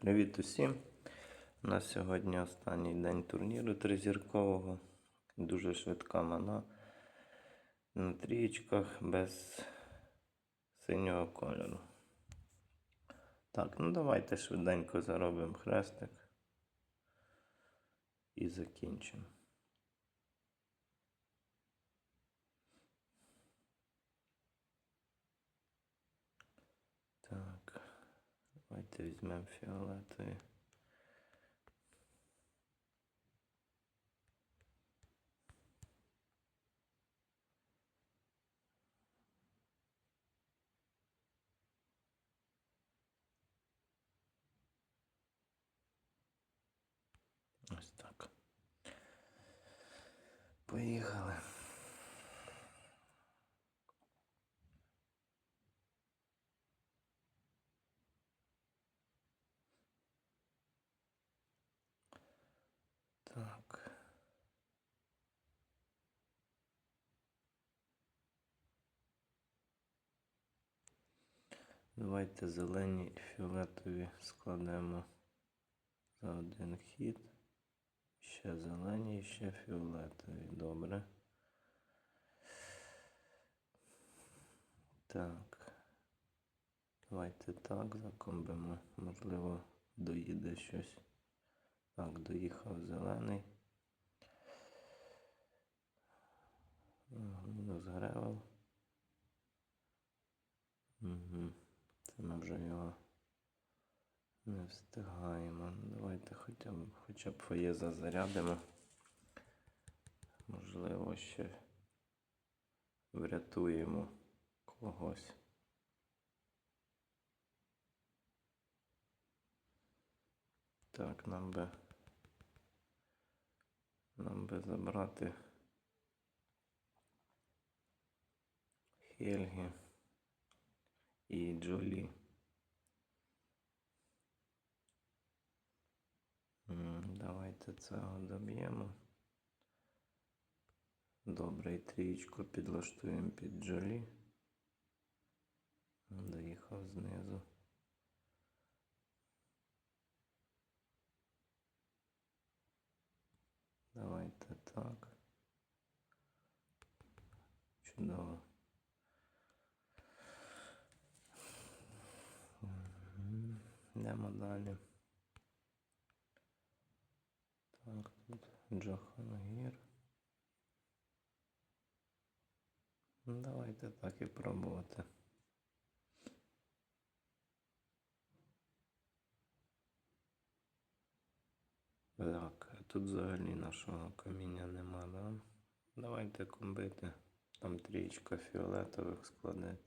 Привіт усім! У нас сьогодні останній день турніру тризіркового. Дуже швидка мана на трієчках без синього кольору. Так, ну давайте швиденько заробимо хрестик і закінчимо. Так, давайте візьмемо фіолетові. Ось так. Поїхали. Так. Давайте зелені і фіолетові складемо за один хід. Ще зелені і ще фіолетові. Добре. Так. Давайте так закомбимо. Можливо, доїде щось. Так, доїхав зелений. Мінус гревел. Угу. Це ми вже його не встигаємо. Давайте хоча б, хоча б фоє зазарядимо. Можливо, ще врятуємо когось. Так, нам би нам би забрати Хельги і Джолі. Давайте цього доб'ємо. Добре, і трієчку підлаштуємо під Джолі. Доїхав знизу. Давайте так. Чудово. Йдемо далі. Так, тут Джохангір. Ну, давайте так і пробувати. Так, тут взагалі нашого каміння? Давайте комбити. Там трієчка фіолетових складеться.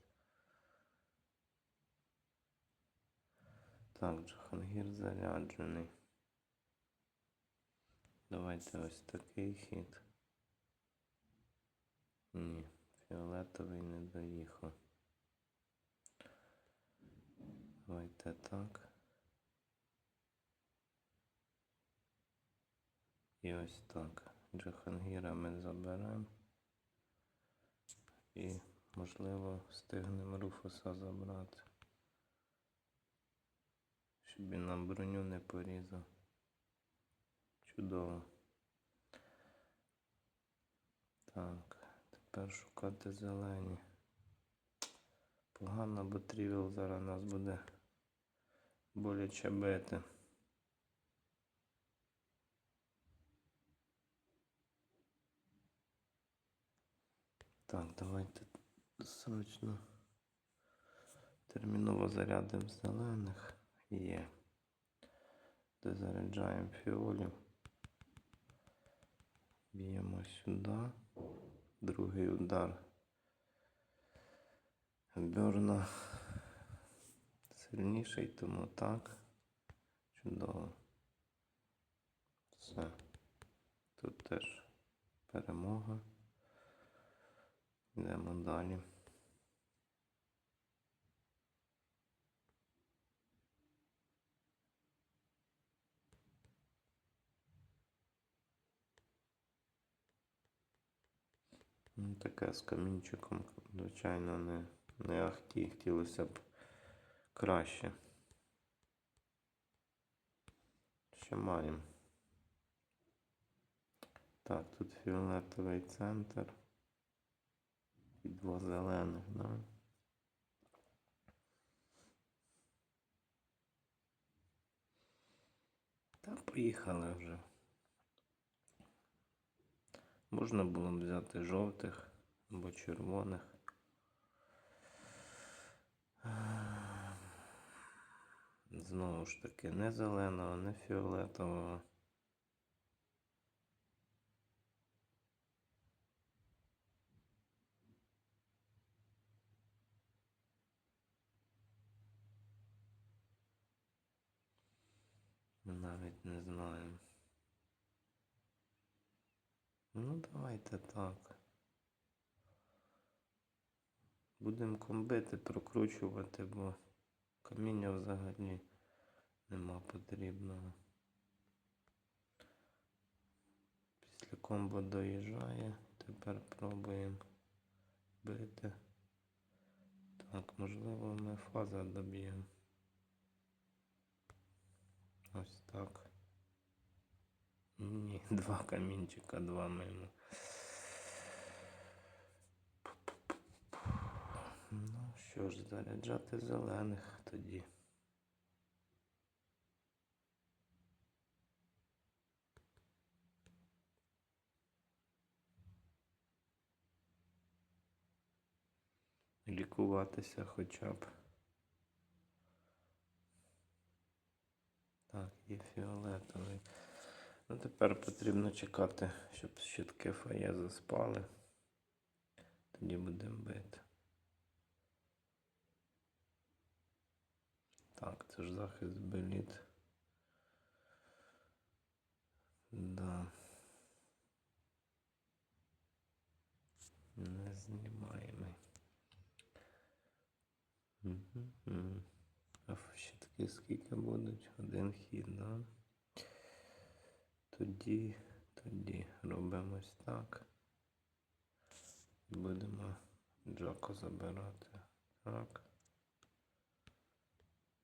Так, Джахангір заряджений. Давайте ось такий хід. Ні, фіолетовий не доїхав. Давайте так. І ось так. Джахангіра ми заберемо. І, можливо, встигнемо Руфуса забрати. Щоб він нам броню не порізав. Чудово. Так, тепер шукати зелені. Погано, бо трівіл зараз нас буде боляче бити. Так, давайте срочно терміново зарядимо зелених. Є. Дозаряджаємо фіолів. Б'ємо сюди. Другий удар. Берна сильніший, тому так. Чудово. Все. Тут теж перемога. Йдемо далі. Ну, Таке з камінчиком, звичайно, не, не ахті. Хотілося б краще. ще маємо. Так, тут фіолетовий центр. І два зелених, да? Та поїхали вже. Можна було взяти жовтих або червоних. Знову ж таки, не зеленого, не фіолетового. Ми навіть не знаємо. Ну, давайте так. Будемо комбити, прокручувати, бо каміння взагалі нема потрібного. Після комбо доїжджає. Тепер пробуємо бити. Так, можливо, ми фаза доб'ємо. Ось так. Ні, два камінчика, два мимо. Ну що ж, заряджати зелених тоді. Лікуватися хоча б. Так, є фіолетовий. Ну, тепер потрібно чекати, щоб щитки фає заспали. Тоді будемо бити. Так, це ж захист беліт. Да. Не знімаємо. Мгм. А щитки скільки будуть? Один хід, да? Тоді, тоді робимо ось так. Будемо Джако забирати. Так.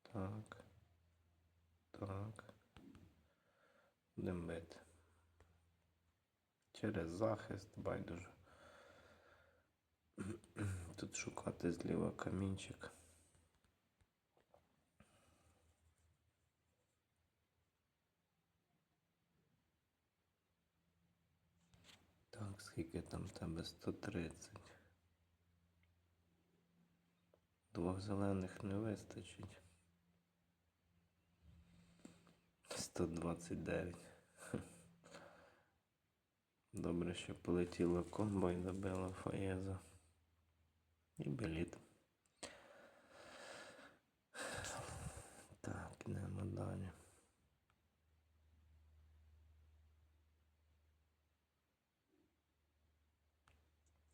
Так. Так. Будемо бити. Через захист байдуже. Тут шукати зліва камінчик. Так, скільки там в тебе 130. Двох зелених не вистачить. 129. Добре, що полетіло комбо і добило Фаєза. І беліт. Так, йдемо далі.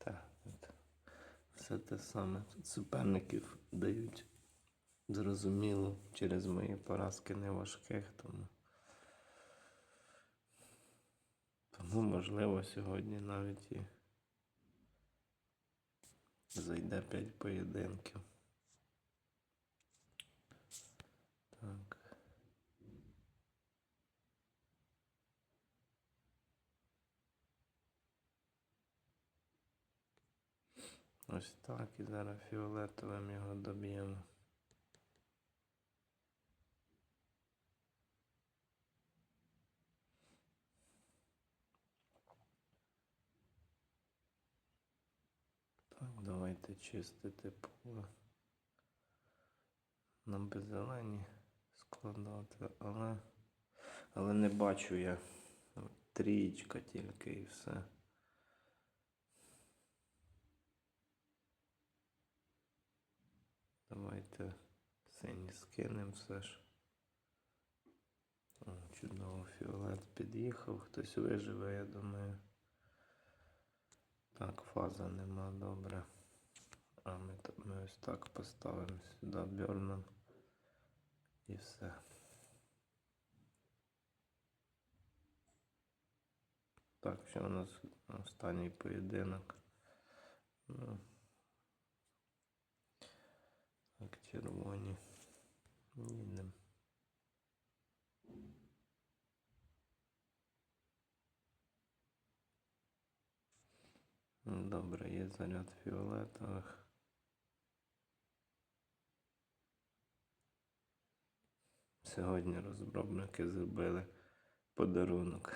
Так, от. Все те саме. Тут суперників дають зрозуміло через мої поразки не важких, тому. Тому, можливо, сьогодні навіть і зайде 5 поєдинків. Так. Ось так і зараз фіолетовим його доб'ємо. Так, давайте чистити поле. Нам би зелені складати, але, але не бачу я. Трієчка тільки і все. Давайте сині скинемо все ж. О, чудово, фіолет під'їхав, хтось виживе, я думаю. Так, фаза нема, добре. А ми, ми ось так поставимо сюди Бьорнан і все. Так, що у нас останній поєдинок. Ну, керуванні. Їдемо. Добре, є заряд фіолетових. Сьогодні розробники зробили подарунок.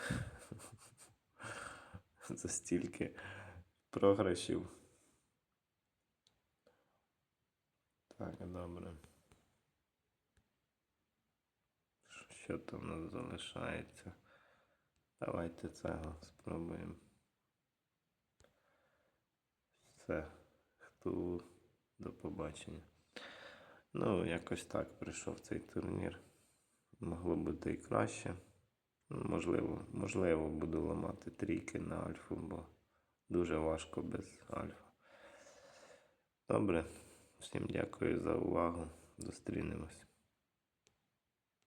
За стільки програшів. Так, добре. Що- там у нас залишається? Давайте цього спробуємо. Все. Хто до побачення. Ну, якось так прийшов цей турнір. Могло бути і краще. Можливо, можливо, буду ламати трійки на альфу, бо дуже важко без альфа. Добре. Всім дякую за увагу. Зустрінемось.